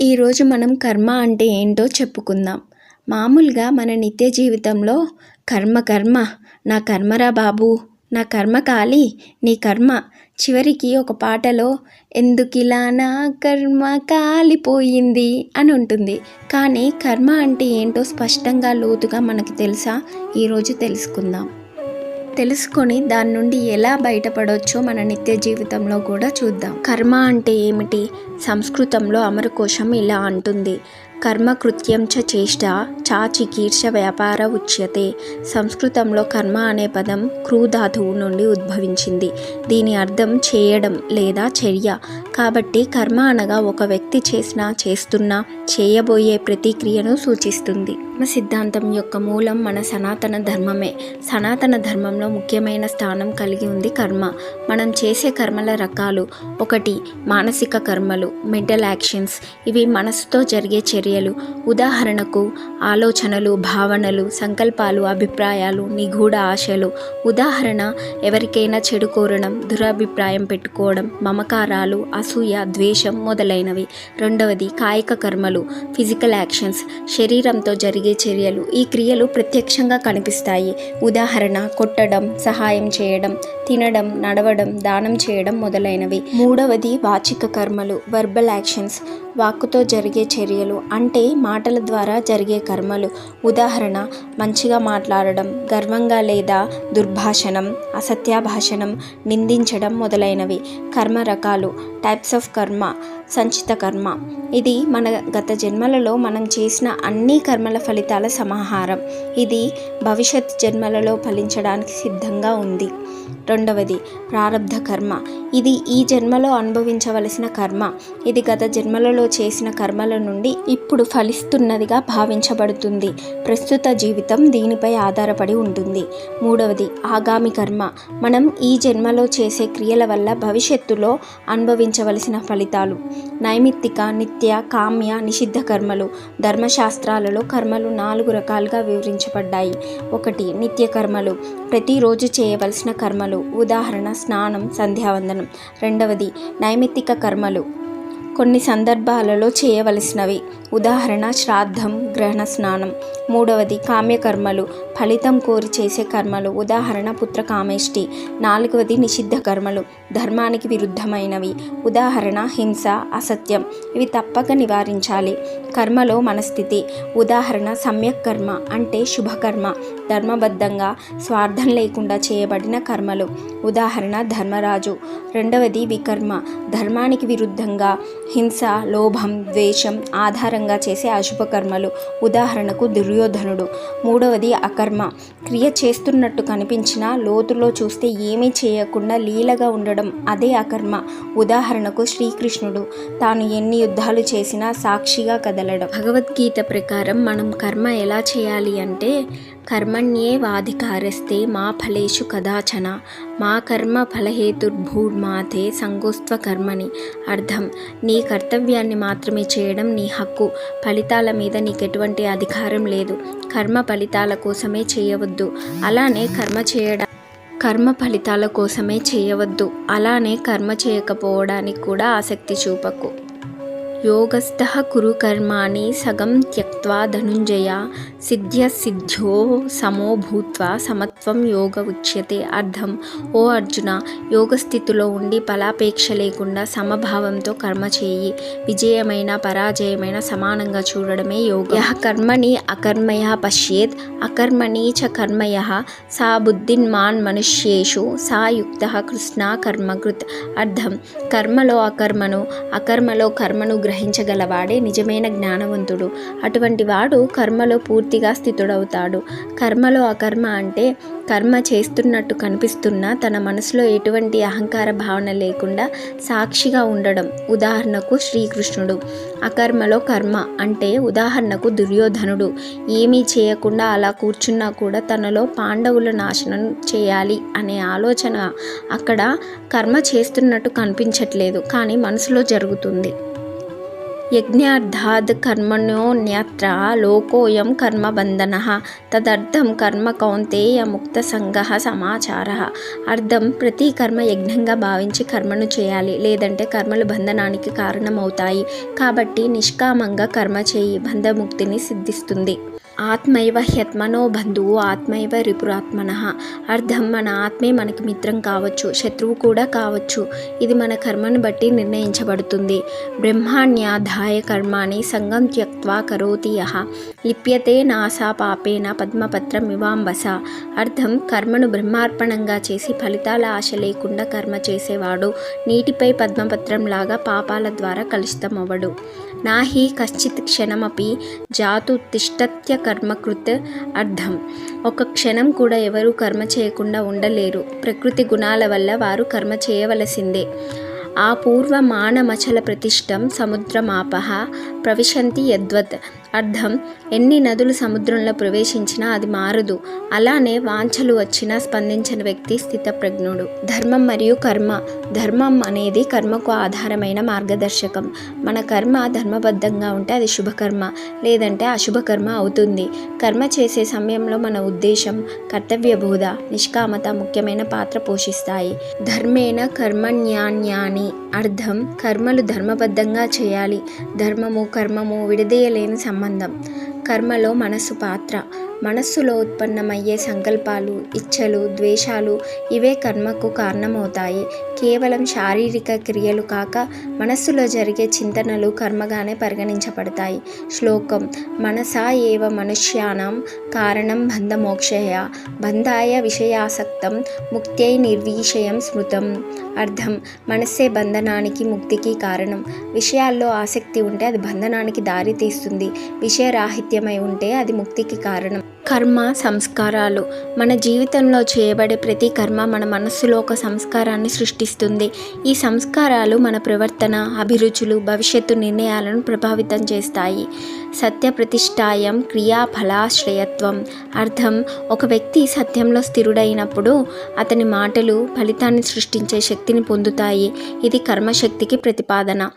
ఈరోజు మనం కర్మ అంటే ఏంటో చెప్పుకుందాం. మామూలుగా మన నిత్య జీవితంలో కర్మ కర్మ నా కర్మరా బాబు నా కర్మ కాలి నీ కర్మ. చివరికి ఒక పాటలో ఎందుకిలా నా కర్మ కాలిపోయింది అని ఉంటుంది. కానీ కర్మ అంటే ఏంటో స్పష్టంగా లోతుగా మనకు తెలుసా? ఈరోజు తెలుసుకుందాం. తెలుసుకొని దాని నుండి ఎలా బయటపడవచ్చో మన నిత్య జీవితంలో కూడా చూద్దాం. కర్మ అంటే ఏమిటి? సంస్కృతంలో అమరకోశం ఇలా అంటుంది. కర్మకృత్యం చ చేష్ట చా చికీర్ష వ్యాపార ఉచ్యతే. సంస్కృతంలో కర్మ అనే పదం క్రూధాతువు నుండి ఉద్భవించింది. దీని అర్థం చేయడం లేదా చర్య. కాబట్టి కర్మ అనగా ఒక వ్యక్తి చేసిన చేస్తున్న చేయబోయే ప్రతిక్రియను సూచిస్తుంది. కర్మ సిద్ధాంతం యొక్క మూలం మన సనాతన ధర్మమే. సనాతన ధర్మంలో ముఖ్యమైన స్థానం కలిగి ఉంది కర్మ. మనం చేసే కర్మల రకాలు ఒకటి మానసిక కర్మలు మెంటల్ యాక్షన్స్. ఇవి మనసుతో జరిగే చర్య చర్యలు ఉదాహరణకు ఆలోచనలు భావనలు సంకల్పాలు అభిప్రాయాలు నిగూఢ ఆశలు. ఉదాహరణ ఎవరికైనా చెడు కోరడం దురభిప్రాయం పెట్టుకోవడం మమకారాలు అసూయ ద్వేషం మొదలైనవి. రెండవది కాయిక కర్మలు ఫిజికల్ యాక్షన్స్ శరీరంతో జరిగే చర్యలు. ఈ క్రియలు ప్రత్యక్షంగా కనిపిస్తాయి. ఉదాహరణ కొట్టడం సహాయం చేయడం తినడం నడవడం దానం చేయడం మొదలైనవి. మూడవది వాచిక కర్మలు వర్బల్ యాక్షన్స్ వాక్కుతో జరిగే చర్యలు అంటే మాటల ద్వారా జరిగే కర్మలు. ఉదాహరణ మంచిగా మాట్లాడడం గర్వంగా లేదా దుర్భాషణం అసత్యాభాషణం నిందించడం మొదలైనవి. కర్మ రకాలు టైప్స్ ఆఫ్ కర్మ సంచిత కర్మ. ఇది మన గత జన్మలలో మనం చేసిన అన్ని కర్మల ఫలితాల సమాహారం. ఇది భవిష్యత్ జన్మలలో ఫలించడానికి సిద్ధంగా ఉంది. రెండవది ప్రారంధ కర్మ. ఇది ఈ జన్మలో అనుభవించవలసిన కర్మ. ఇది గత జన్మలలో చేసిన కర్మల నుండి ఇప్పుడు ఫలిస్తున్నదిగా భావించబడుతుంది. ప్రస్తుత జీవితం దీనిపై ఆధారపడి ఉంటుంది. మూడవది ఆగామి కర్మ. మనం ఈ జన్మలో చేసే క్రియల వల్ల భవిష్యత్తులో అనుభవించవలసిన ఫలితాలు. నైమిత్తిక నిత్య కామ్య నిషిద్ధ కర్మలు. ధర్మశాస్త్రాలలో కర్మలు నాలుగు రకాలుగా వివరించబడ్డాయి. ఒకటి నిత్య కర్మలు. ప్రతిరోజు చేయవలసిన కర్మలు. ఉదాహరణ స్నానం సంధ్యావందనం. రెండవది నైమిత్తిక కర్మలు. కొన్ని సందర్భాలలో చేయవలసినవి. ఉదాహరణ శ్రాద్ధం గ్రహణ స్నానం. మూడవది కామ్యకర్మలు. ఫలితం కోరి చేసే కర్మలు. ఉదాహరణ పుత్రకామేష్టి నాలుగవది నిషిద్ధ కర్మలు. ధర్మానికి విరుద్ధమైనవి. ఉదాహరణ హింస అసత్యం. ఇవి తప్పక నివారించాలి. కర్మలో మనస్థితి. ఉదాహరణ సమ్యక్ కర్మ అంటే శుభకర్మ. ధర్మబద్ధంగా స్వార్థం లేకుండా చేయబడిన కర్మలు. ఉదాహరణ ధర్మరాజు. రెండవది వికర్మ. ధర్మానికి విరుద్ధంగా హింస లోభం ద్వేషం ఆధారంగా చేసే అశుభకర్మలు. ఉదాహరణకు దుర్యోధనుడు. మూడవది అకర్మ. కర్మ. క్రియ చేస్తున్నట్టు కనిపించినా లోతులో చూస్తే ఏమీ చేయకుండా లీలగా ఉండడం అదే అకర్మ. ఉదాహరణకు శ్రీకృష్ణుడు తాను ఎన్ని యుద్ధాలు చేసినా సాక్షిగా కదలడం. భగవద్గీత ప్రకారం మనం కర్మ ఎలా చేయాలి అంటే కర్మణ్యేవాధికారస్తే మా ఫలేషు కదాచన మా కర్మ ఫలహేతుర్భూర్మాతే సంగోస్త్వ కర్మని అర్థం నీ కర్తవ్యాన్ని మాత్రమే చేయడం నీ హక్కు ఫలితాల మీద నీకు ఎటువంటి అధికారం లేదు. కర్మ ఫలితాల కోసమే చేయవద్దు. అలానే కర్మ చేయడం కర్మ ఫలితాల కోసమే చేయవద్దు. అలానే కర్మ చేయకపోవడానికి కూడా ఆసక్తి చూపకు. యోగస్థ కురు కర్మాణి సగం త్యక్వా ధనుంజయ సిద్ధ్య సిద్ధ్యో సమో భూత్వ సమత్వం యోగ ఉచ్యతే అర్థం ఓ అర్జున యోగస్థితిలో ఉండి ఫలాపేక్ష లేకుండా సమభావంతో కర్మ చేయి। విజయమైన పరాజయమైన సమానంగా చూడడమే యోగ। యహ కర్మని అకర్మయ పశ్యేత్। అకర్మణి చ కర్మయ సా బుద్ధిన్మాన్ మనుష్యేషు। సా యుక్త కృష్ణ కర్మకృత్। అర్థం కర్మలో అకర్మను అకర్మలో కర్మను గ్రహ గ్రహించగలవాడే నిజమైన జ్ఞానవంతుడు. అటువంటి వాడు కర్మలో పూర్తిగా స్థితుడవుతాడు. కర్మలో అకర్మ అంటే కర్మ చేస్తున్నట్టు కనిపిస్తున్నా తన మనసులో ఎటువంటి అహంకార భావన లేకుండా సాక్షిగా ఉండడం. ఉదాహరణకు శ్రీకృష్ణుడు. అకర్మలో కర్మ అంటే ఉదాహరణకు దుర్యోధనుడు. ఏమీ చేయకుండా అలా కూర్చున్నా కూడా తనలో పాండవుల నాశనం చేయాలి అనే ఆలోచన అక్కడ కర్మ చేస్తున్నట్టు కనిపించట్లేదు. కానీ మనసులో జరుగుతుంది. యజ్ఞార్థాద్ కర్మణ్యోన్యత్ర లోకోయం కర్మబంధన తదర్థం కర్మ కౌంతేయ ముక్త సంగ సమాచార. అర్థం ప్రతి కర్మ యజ్ఞంగా భావించి కర్మను చేయాలి లేదంటే కర్మలు బంధనానికి కారణమవుతాయి. కాబట్టి నిష్కామంగా కర్మ చేయి బంధముక్తిని సిద్ధిస్తుంది. ఆత్మైవ హ్యత్మనో బంధువు ఆత్మైవ రిపురాత్మన. అర్థం మన ఆత్మే మనకి మిత్రం కావచ్చు శత్రువు కూడా కావచ్చు. ఇది మన కర్మను బట్టి నిర్ణయించబడుతుంది. బ్రహ్మాణ్యాధాయ కర్మాణి సంగం త్యక్వా కరోతి యహ లిప్యతే నాసా పాపేన పద్మపత్రం ఇవాంబస. అర్థం కర్మను బ్రహ్మార్పణంగా చేసి ఫలితాల ఆశ లేకుండా కర్మ చేసేవాడు. నీటిపై పద్మపత్రం లాగా పాపాల ద్వారా కలుషితమవ్వడు. నాహి కశ్చిత్ క్షణమపి జాతు తిష్టత్య కర్మకృత్ అర్థం ఒక క్షణం కూడా ఎవరూ కర్మ చేయకుండా ఉండలేరు. ప్రకృతి గుణాల వల్ల వారు కర్మ చేయవలసిందే. ఆ పూర్వ మానమచల ప్రతిష్టం సముద్రమాపహ ప్రవిశంతి యద్వత్. అర్థం. ఎన్ని నదులు సముద్రంలో ప్రవేశించినా అది మారదు. అలానే వాంఛలు వచ్చినా స్పందించని వ్యక్తి స్థితప్రజ్ఞుడు. ధర్మం మరియు కర్మ. ధర్మం అనేది కర్మకు ఆధారమైన మార్గదర్శకం. మన కర్మ ధర్మబద్ధంగా ఉంటే అది శుభకర్మ లేదంటే అశుభకర్మ అవుతుంది. కర్మ చేసే సమయంలో మన ఉద్దేశం కర్తవ్య బోధ నిష్కామత ముఖ్యమైన పాత్ర పోషిస్తాయి. ధర్మేణ కర్మణ్యాన్యాని. అర్థం. కర్మలు ధర్మబద్ధంగా చేయాలి. ధర్మము కర్మము విడదీయలేని సంబంధం కర్మలో మనస్సు పాత్ర. మనస్సులో ఉత్పన్నమయ్యే సంకల్పాలు ఇచ్చలు ద్వేషాలు ఇవే కర్మకు కారణమవుతాయి. కేవలం శారీరక క్రియలు కాక మనస్సులో జరిగే చింతనలు కర్మగానే పరిగణించబడతాయి. శ్లోకం మనసా ఏవ మనుష్యానం కారణం బంధమోక్షయ బంధాయ విషయాసక్తం ముక్త్యై నిర్విషయం స్మృతం. అర్థం మనస్సే బంధనానికి ముక్తికి కారణం. విషయాల్లో ఆసక్తి ఉంటే అది బంధనానికి దారి తీస్తుంది. విషయరాహిత్యమై ఉంటే అది ముక్తికి కారణం. కర్మ సంస్కారాలు. మన జీవితంలో చేయబడే ప్రతి కర్మ మన మనస్సులో ఒక సంస్కారాన్ని సృష్టిస్తుంది. ఈ సంస్కారాలు మన ప్రవర్తన అభిరుచులు భవిష్యత్తు నిర్ణయాలను ప్రభావితం చేస్తాయి. సత్యప్రతిష్టాయం క్రియాఫలాశ్రయత్వం అర్థం ఒక వ్యక్తి సత్యంలో స్థిరుడైనప్పుడు అతని మాటలు ఫలితాన్ని సృష్టించే శక్తిని పొందుతాయి. ఇది కర్మశక్తికి ప్రతిపాదన.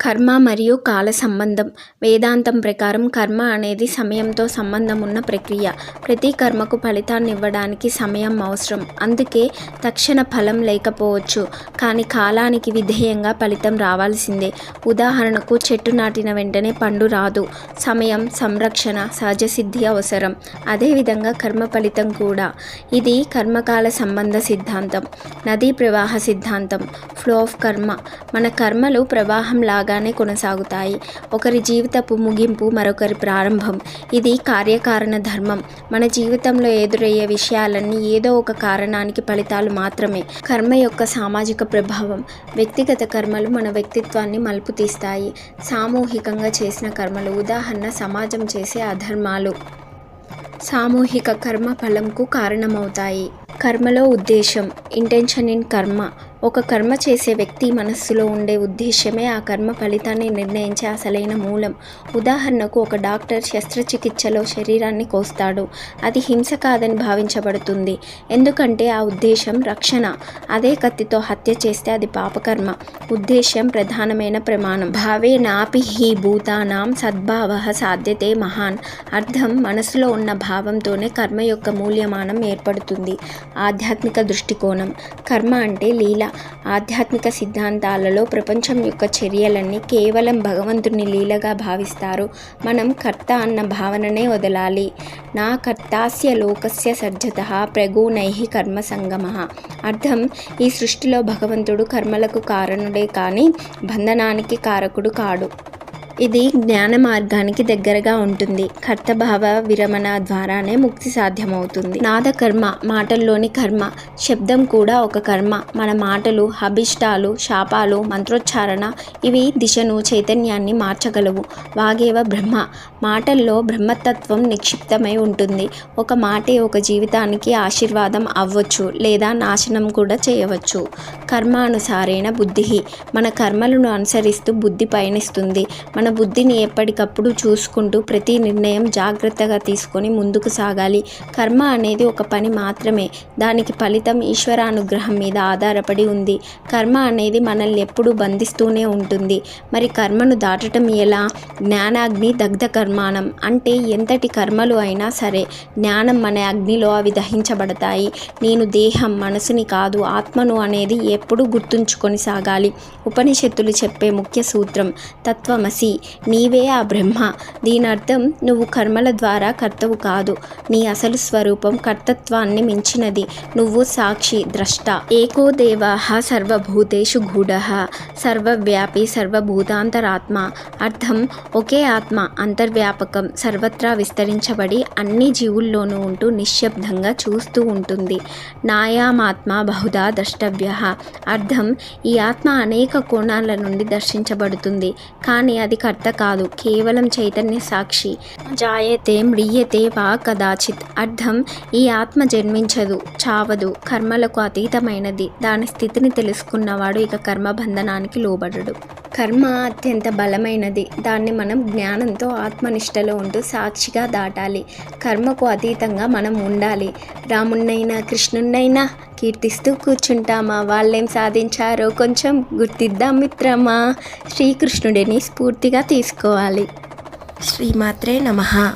కర్మ మరియు కాల సంబంధం. వేదాంతం ప్రకారం కర్మ అనేది సమయంతో సంబంధం ఉన్న ప్రక్రియ. ప్రతి కర్మకు ఫలితాన్ని ఇవ్వడానికి సమయం అవసరం. అందుకే తక్షణ ఫలం లేకపోవచ్చు. కానీ కాలానికి విధేయంగా ఫలితం రావాల్సిందే. ఉదాహరణకు చెట్టు నాటిన వెంటనే పండు రాదు. సమయం సంరక్షణ సహజసిద్ధి అవసరం. అదేవిధంగా కర్మ ఫలితం కూడా. ఇది కర్మకాల సంబంధ సిద్ధాంతం. నదీ ప్రవాహ సిద్ధాంతం. ఫ్లో ఆఫ్ కర్మ. మన కర్మలు ప్రవాహం లాగా లాగానే కొనసాగుతాయి. ఒకరి జీవితపు ముగింపు మరొకరి ప్రారంభం. ఇది కార్యకారణ ధర్మం. మన జీవితంలో ఎదురయ్యే విషయాలన్నీ ఏదో ఒక కారణానికి ఫలితాలు మాత్రమే. కర్మ యొక్క సామాజిక ప్రభావం. వ్యక్తిగత కర్మలు మన వ్యక్తిత్వాన్ని మలుపు తీస్తాయి. సామూహికంగా చేసిన కర్మలు ఉదాహరణ సమాజం చేసే అధర్మాలు. సామూహిక కర్మ ఫలంకు కారణమవుతాయి. కర్మలో ఉద్దేశం. Intention in karma. ఒక కర్మ చేసే వ్యక్తి మనస్సులో ఉండే ఉద్దేశమే ఆ కర్మ ఫలితాన్ని నిర్ణయించే అసలైన మూలం. ఉదాహరణకు ఒక డాక్టర్ శస్త్రచికిత్సలో శరీరాన్ని కోస్తాడు. అది హింస కాదని భావించబడుతుంది. ఎందుకంటే ఆ ఉద్దేశం రక్షణ. అదే కత్తితో హత్య చేస్తే అది పాపకర్మ. ఉద్దేశం ప్రధానమైన ప్రమాణం. భావే నాపి హి భూతానాం సద్భావ సాధ్యతే మహాన్. అర్థం మనసులో ఉన్న భావంతోనే కర్మ యొక్క మూల్యమానం ఏర్పడుతుంది. ఆధ్యాత్మిక దృష్టికోణం. కర్మ అంటే లీల. ఆధ్యాత్మిక సిద్ధాంతాలలో ప్రపంచం యొక్క చర్యలన్నీ కేవలం భగవంతుని లీలగా భావిస్తారు. మనం కర్త అన్న భావననే వదలాలి. నా కర్తాస్య లోకస్య సజ్జత ప్రగుణై కర్మ సంగమ అర్థం ఈ సృష్టిలో భగవంతుడు కర్మలకు కారణుడే కానీ బంధనానికి కారకుడు కాడు. ఇది జ్ఞాన మార్గానికి దగ్గరగా ఉంటుంది. కర్తభావ విరమణ ద్వారానే ముక్తి సాధ్యమవుతుంది. నాద కర్మ మాటల్లోని కర్మ శబ్దం కూడా ఒక కర్మ. మన మాటలు అభిష్టాలు శాపాలు మంత్రోచ్చారణ ఇవి దిశను చైతన్యాన్ని మార్చగలవు. వాగేవ బ్రహ్మ మాటల్లో బ్రహ్మతత్వం నిక్షిప్తమై ఉంటుంది. ఒక మాటే ఒక జీవితానికి ఆశీర్వాదం అవ్వచ్చు లేదా నాశనం కూడా చేయవచ్చు. కర్మానుసారేణ బుద్ధి. మన కర్మలను అనుసరిస్తూ బుద్ధి పయనిస్తుంది. మన బుద్ధిని ఎప్పటికప్పుడు చూసుకుంటూ ప్రతి నిర్ణయం జాగ్రత్తగా తీసుకొని ముందుకు సాగాలి. కర్మ అనేది ఒక పని మాత్రమే. దానికి ఫలితం ఈశ్వరానుగ్రహం మీద ఆధారపడి ఉంది. కర్మ అనేది మనల్ని ఎప్పుడూ బంధిస్తూనే ఉంటుంది. మరి కర్మను దాటటం ఎలా? జ్ఞానాగ్ని దగ్ధ కర్మాణం అంటే ఎంతటి కర్మలు అయినా సరే జ్ఞానం మన అగ్నిలో అవి దహించబడతాయి. నేను దేహం మనసుని కాదు ఆత్మను అనేది ఎప్పుడూ గుర్తుంచుకొని సాగాలి. ఉపనిషత్తులు చెప్పే ముఖ్య సూత్రం తత్వమసి. నీవే ఆ బ్రహ్మ. దీని అర్థం నువ్వు కర్మల ద్వారా కర్తవు కాదు. నీ అసలు స్వరూపం కర్తత్వాన్ని మించినది. నువ్వు సాక్షి ద్రష్ట. ఏకో దేవాహ సర్వభూతేషు గూఢ. సర్వవ్యాపి సర్వభూతాంతరాత్మ. అర్థం ఒకే ఆత్మ అంతర్వ్యాపకం సర్వత్రా విస్తరించబడి అన్ని జీవుల్లోనూ ఉంటూ నిశ్శబ్దంగా చూస్తూ ఉంటుంది. నాయామాత్మ బహుదా ద్రష్టవ్య. అర్థం ఈ ఆత్మ అనేక కోణాల నుండి దర్శించబడుతుంది. కానీ అది కర్త కాదు కేవలం చైతన్య సాక్షి. జాయతే మ్రియతే వా కదాచిత్. అర్థం ఈ ఆత్మ జన్మించదు చావదు కర్మలకు అతీతమైనది. దాని స్థితిని తెలుసుకున్నవాడు ఇక కర్మ బంధనానికి లోబడడు. కర్మ అత్యంత బలమైనది. దాన్ని మనం జ్ఞానంతో ఆత్మనిష్టలో ఉంటూ సాక్షిగా దాటాలి. కర్మకు అతీతంగా మనం ఉండాలి. రాముణ్ణైనా కృష్ణుణ్ణైనా కీర్తిస్తూ కూర్చుంటామా? వాళ్ళేం సాధించారో కొంచెం గుర్తిద్దాం మిత్రమా? శ్రీకృష్ణుడిని స్ఫూర్తిగా తీసుకోవాలి. శ్రీమాత్రే నమః.